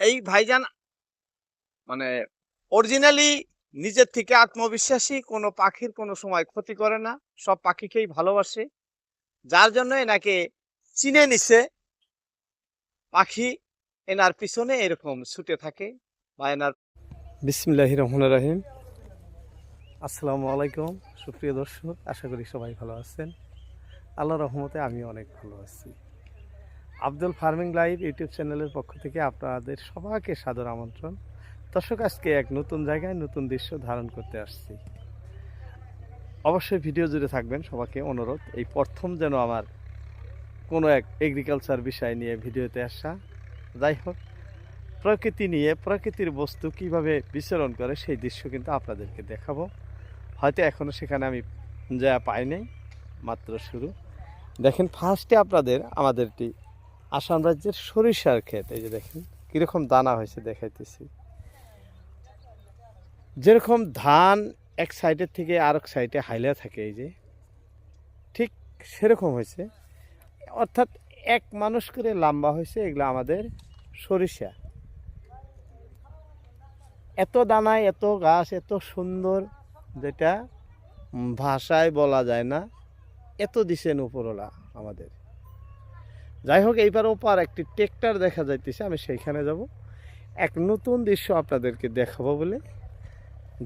এই ভাইজান মানে অরিজিনালি নিজের থেকে আত্মবিশ্বাসী, কোনো পাখির কোনো সময় ক্ষতি করে না, সব পাখিকেই ভালোবাসে। যার জন্য এনাকে চিনে নিছে, পাখি এনার পিছনে এরকম ছুটে থাকে বা এনার বিসমিল্লাহ রহমান রাহিম। আসসালামু আলাইকুম, সুপ্রিয় দর্শক, আশা করি সবাই ভালো আছেন। আল্লাহ রহমতে আমি অনেক ভালো আছি। আব্দুল ফার্মিং লাইভ ইউটিউব চ্যানেলের পক্ষ থেকে আপনাদের সবাইকে সাদর আমন্ত্রণ। দর্শক, আজকে এক নতুন জায়গায় নতুন দৃশ্য ধারণ করতে আসছি। অবশ্যই ভিডিও জুড়ে থাকবেন, সবাইকে অনুরোধ। এই প্রথম যেন আমার কোনো এক এগ্রিকালচার বিষয় নিয়ে ভিডিওতে আসা। যাই হোক, প্রকৃতি নিয়ে, প্রকৃতির বস্তু কীভাবে বিচরণ করে সেই দৃশ্য কিন্তু আপনাদেরকে দেখাবো। হয়তো এখনও সেখানে আমি যা পাই নাই, মাত্র শুরু। দেখেন ফার্স্টে আপনাদের আমাদেরটি আসাম রাজ্যের সরিষার ক্ষেত, এই যে দেখেন, কীরকম দানা হয়েছে দেখাইতেছি। যেরকম ধান এক সাইডের থেকে আরেক সাইডে হাইলা থাকে, এই যে, ঠিক সেরকম হয়েছে। অর্থাৎ এক মানুষ করে লম্বা হয়েছে এগুলো আমাদের সরিষা। এত দানায় এত গাছ, এত সুন্দর, যেটা ভাষায় বলা যায় না, এত দিছেন উপরওয়ালা আমাদের। যাই হোক, এইবার ওপার একটি ট্রেক্টর দেখা যাইতেছে, আমি সেইখানে যাব। এক নতুন দৃশ্য আপনাদেরকে দেখাবো বলে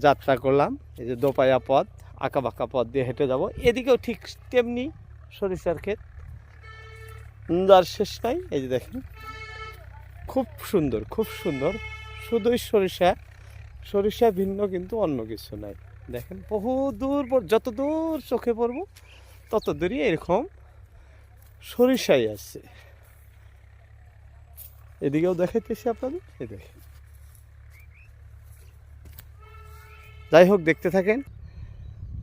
যাত্রা করলাম। এই যে দোপায়া পথ আঁকা বাঁকা পথ দিয়ে হেঁটে যাব। এদিকেও ঠিক তেমনি সরিষার ক্ষেত। যার শেষ নাই, এই যে দেখেন। খুব সুন্দর খুব সুন্দর। শুধুই সরিষা সরিষা ভিন্ন কিন্তু অন্য কিছু নাই। দেখেন, বহু দূর যত দূর চোখে পড়ব, তত দূরই এরকম সরিষাই আছে। এদিকেও দেখাইতেছি আপনাদের, এই দেখেন। যাই হোক, দেখতে থাকেন।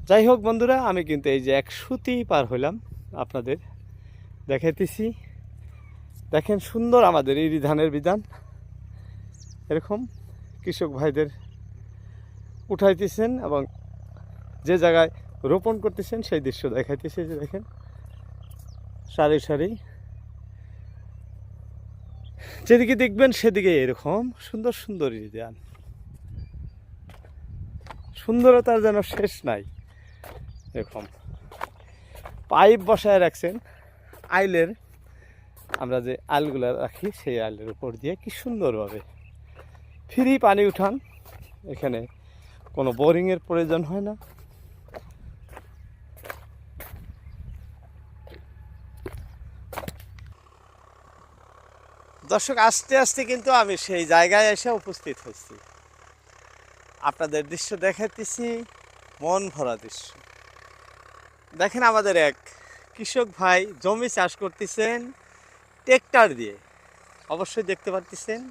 যাই হোক, বন্ধুরা, আমি কিন্তু এই যে এক সুতি পার হইলাম আপনাদের, দেখাইতেছি। দেখেন সুন্দর আমাদের এই ধানের বিধান। এরকম কৃষক ভাইদের উঠাইতেছেন এবং যে জায়গায় রোপণ করতেছেন, সেই দৃশ্য দেখাইতেছে যে দেখেন। সারি সারি যেদিকে দেখবেন সেদিকে এরকম। সুন্দর সুন্দর ধান সুন্দরতার যেন শেষ নাই, এরকম। পাইপ বসায় রাখছেন, আইলের। আমরা যে আলগুলো রাখি, সেই আলের উপর দিয়ে কি সুন্দরভাবে। ফ্রি পানি উঠান, এখানে কোনো বোরিংয়ের প্রয়োজন হয় না। দর্শক, আস্তে আস্তে কিন্তু আমি সেই জায়গায় এসে উপস্থিত হচ্ছি আপনাদের দৃশ্য দেখাইতেছি, মন ভরা দৃশ্য। দেখেন আমাদের এক কৃষক ভাই জমি চাষ করতেছেন ট্রেক্টর দিয়ে। অবশ্যই দেখতে পাচ্ছেন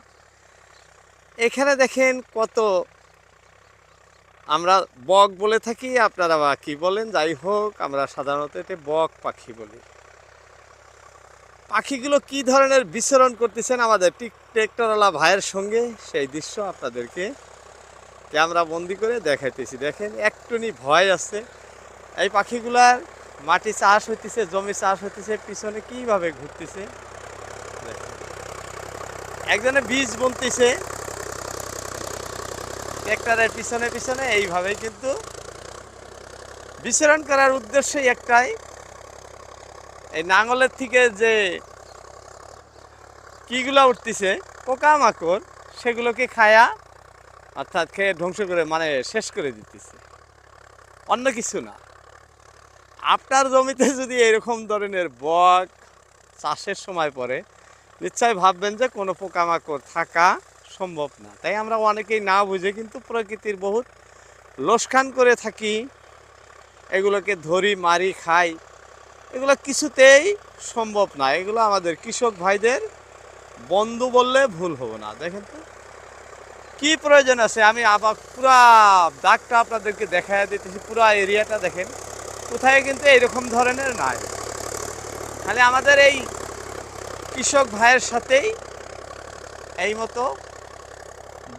এখানে দেখেন কত আমরা বক বলে থাকি, আপনারা বা কি বলেন, যাই হোক, আমরা সাধারণত এতে বক পাখি বলি। পাখিগুলো কি ধরনের বিচরণ করতেছেন আমাদের টিক ট্রেক্টরওয়ালা ভাইয়ের সঙ্গে? সেই দৃশ্য আপনাদেরকে ক্যামেরা বন্দি করে দেখাইতেছি। দেখেন, একটুনি ভয় আছে। এই পাখিগুলার মাটি চাষ হইতেছে, জমি চাষ হইতেছে, পিছনে কীভাবে ঘুরতেছে? একজনে বীজ বুনতেছে ট্রেক্টরের পিছনে পিছনে, এইভাবেই কিন্তু বিচরণ করার উদ্দেশ্যই একটাই এই নাঙলের থেকে যে কিগুলা উঠতেছে, পোকামাকড়, সেগুলোকে খায়া অর্থাৎ খেয়ে ধ্বংস করে মানে শেষ করে দিতেছে। অন্য কিছু না। আপনার জমিতে যদি এরকম ধরনের বক চাষের সময় পরে নিশ্চয় ভাববেন যে কোনো পোকামাকড় থাকা সম্ভব না। তাই আমরা অনেকেই না বুঝে কিন্তু প্রকৃতির বহুত লোসখান করে থাকি, এগুলোকে ধরি, মারি, খাই। এগুলো কিছুতেই সম্ভব না। এগুলো আমাদের কৃষক ভাইদের বন্ধু বললে ভুল হবে না। দেখেন তো, কি প্রয়োজন আছে? আমি আবার পুরা দাগটা আপনাদেরকে দেখাই দিতেছি, পুরা এরিয়াটা দেখেন। কোথায় কিন্তু এইরকম ধরনের নাই। তাহলে আমাদের এই কৃষক ভাইয়ের সাথেই এই মতো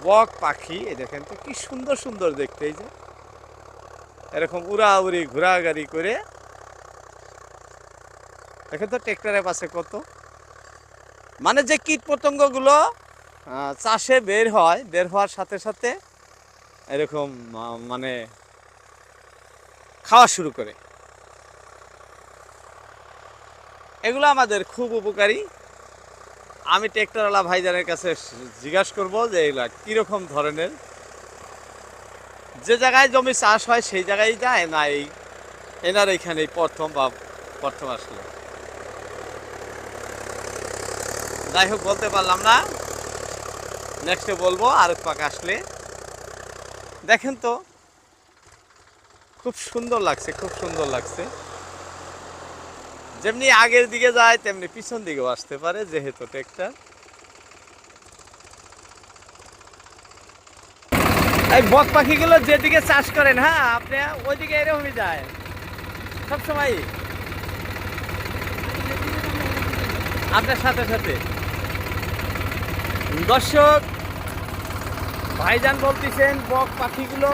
বক পাখি, এই দেখেন তো, কি সুন্দর সুন্দর দেখতে এই যে। এরকম উড়াউড়ি ঘোরাগাড়ি করে দেখেন তো ট্রেক্টরের পাশে কত? মানে যে কীট পতঙ্গগুলো চাষে বের হয়, বের হওয়ার সাথে সাথে এরকম মানে খাওয়া শুরু করে। এগুলো আমাদের খুব উপকারী। আমি ট্রেক্টরওয়ালা ভাইজানের কাছে জিজ্ঞাসা করব যে এগুলা কীরকম ধরনের? যে জায়গায় জমি চাষ হয়, সেই জায়গায় যায় না এই, এনার এইখানে প্রথম বা প্রথম আসলে? যাই হোক বলতে পারলাম না। নেক্সটে বলব আর পাকা আসলে। দেখেন তো, খুব সুন্দর লাগছে, খুব সুন্দর লাগছে। যেমনি আগের দিকে যায়, তেমনি পিছন দিকেও আসতে পারে, যেহেতু ট্রেক্টর এই বক পাখিগুলো যেদিকে চাষ করেন হ্যাঁ আপনি ওইদিকে এরকমই যায়। সবসময় আপনার সাথে সাথে। দর্শক, ভাইজান বলতেছেন, বক পাখিগুলো,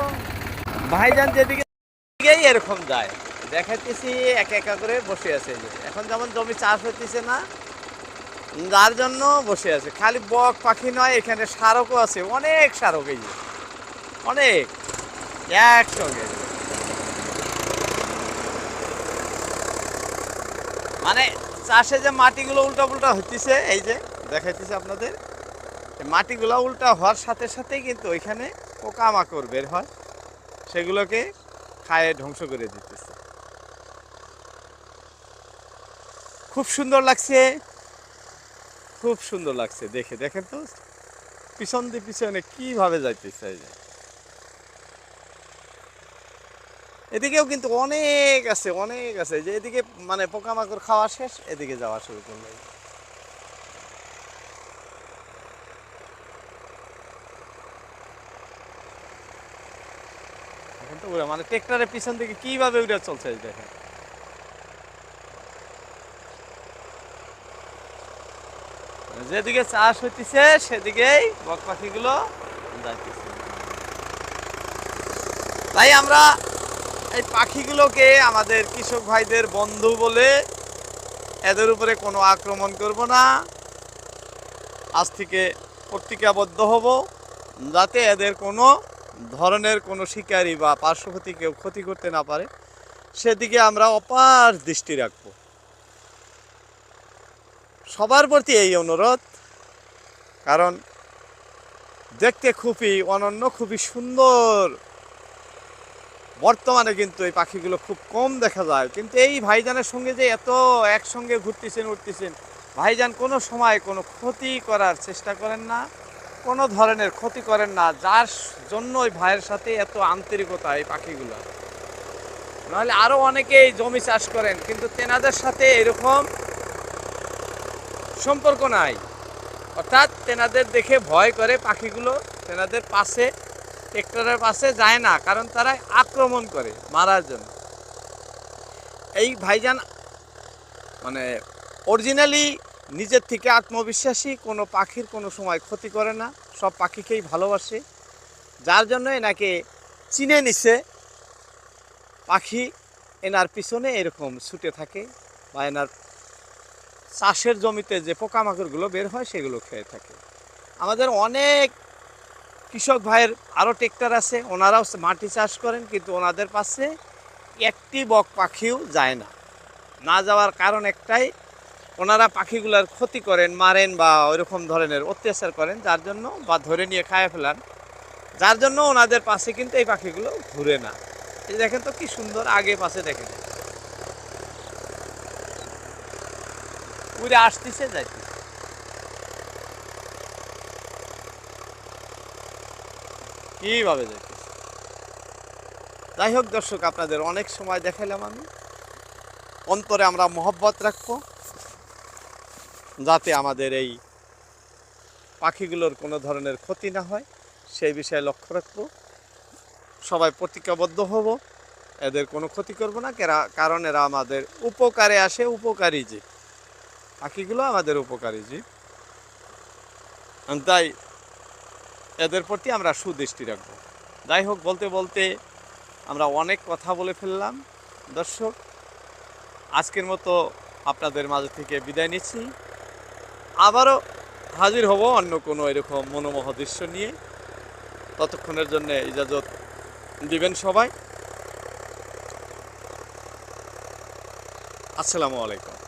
ভাইজান যেদিকে এরকম যায়, দেখাইতেছি একা একা করে বসে আছে এখন যেমন জমি চাষ হইতেছে না যার জন্য বসে আছে। খালি বক পাখি নয়, এখানে শারকও আছে, অনেক শারক এই অনেক, একসঙ্গে। মানে চাষে যে মাটিগুলো উল্টা পুল্টা হইতেছে, এই যে দেখাইতেছে আপনাদের। মাটিগুলো উল্টা হওয়ার সাথে সাথেই কিন্তু ওইখানে পোকামাকড় বের হয়। সেগুলোকে খায়ে ধ্বংস করে দিতেছে। খুব সুন্দর লাগছে। খুব সুন্দর লাগছে দেখে। দেখেন তো, পিছন দিয়ে পিছনে কীভাবে যাইতেছে এই যে। এদিকেও কিন্তু অনেক আছে অনেক আছে। যে এদিকে মানে পোকামাকড় খাওয়া শেষ, এদিকে যাওয়া শুরু করল। মানে পিছন দিকে কীভাবে উড়ে চলছে দেখেন। যেদিকে চাষ হইতেছে, সেদিকেই বক পাখিগুলো যাইতেছে। তাই আমরা এই পাখিগুলোকে আমাদের কৃষক ভাইদের বন্ধু বলে এদের উপরে কোনো আক্রমণ করব না। আজ থেকে প্রতিজ্ঞাবদ্ধ হব, যাতে এদের কোনো ধরনের কোনো শিকারি বা পার্শ্বক্ষতি কেউ ক্ষতি করতে না পারে, সেদিকে আমরা অপার দৃষ্টি রাখব। সবার প্রতি এই অনুরোধ, কারণ দেখতে খুবই অনন্য, খুবই সুন্দর। বর্তমানে কিন্তু এই পাখিগুলো খুব কম দেখা যায়, কিন্তু এই ভাইজানের সঙ্গে যে এত একসঙ্গে ঘুরতেছেন, উঠতেছেন, ভাইজান কোনো সময় কোনো ক্ষতি করার চেষ্টা করেন না। কোনো ধরনের ক্ষতি করেন না, যার জন্য ওই ভাইয়ের সাথে এত আন্তরিকতা এই পাখিগুলো। নাহলে আরও অনেকেই জমি চাষ করেন, কিন্তু তেনাদের সাথে এরকম সম্পর্ক নাই। অর্থাৎ তেনাদের দেখে ভয় করে পাখিগুলো, তেনাদের পাশে, ট্রেক্টরের পাশে যায় না, কারণ তারা আক্রমণ করে মারার জন্য। এই ভাইজান মানে অরিজিনালি নিজের থেকে আত্মবিশ্বাসী, কোনো পাখির কোনো সময় ক্ষতি করে না, সব পাখিকেই ভালোবাসে। যার জন্য এনাকে চিনে নিছে, পাখি এনার পিছনে এরকম ছুটে থাকে বা এনার চাষের জমিতে যে পোকামাকড়গুলো বের হয়, সেগুলো খেয়ে থাকে। আমাদের অনেক কৃষক ভাইয়ের আরও ট্রেক্টর আছে, ওনারাও মাটি চাষ করেন, কিন্তু ওনাদের পাশে একটি বক পাখিও যায় না। না যাওয়ার কারণ একটাই ওনারা পাখিগুলোর ক্ষতি করেন, মারেন বা ওইরকম ধরনের অত্যাচার করেন, যার জন্য বা ধরে নিয়ে খায় ফেলান। যার জন্য ওনাদের পাশে কিন্তু এই পাখিগুলো ঘুরে না। এই দেখেন তো কি সুন্দর আগে পাশে দেখেন। উড়ে আসতেছে, যাইতেছে। কীভাবে যাইতেছে? যাই হোক দর্শক, আপনাদের অনেক সময় দেখাইলাম আমি। অন্তরে আমরা মহব্বত রাখব। যাতে আমাদের এই পাখিগুলোর কোনো ধরনের ক্ষতি না হয়, সেই বিষয়ে লক্ষ্য রাখব। সবাই প্রতিজ্ঞাবদ্ধ হব, এদের কোনো ক্ষতি করব না, কেরা- কারণ এরা আমাদের উপকারে আসে, উপকারী জীব। পাখিগুলো আমাদের উপকারী জীব। তাই এদের প্রতি আমরা সুদৃষ্টি রাখব। যাই হোক, বলতে বলতে আমরা অনেক কথা বলে ফেললাম। দর্শক, আজকের মতো আপনাদের মাঝে থেকে বিদায় নিচ্ছি। আবারও হাজির হব অন্য কোনো এরকম মনোমোহ দৃশ্য নিয়ে। ততক্ষণের জন্য ইজাজত দিবেন সবাই। আসসালামু আলাইকুম।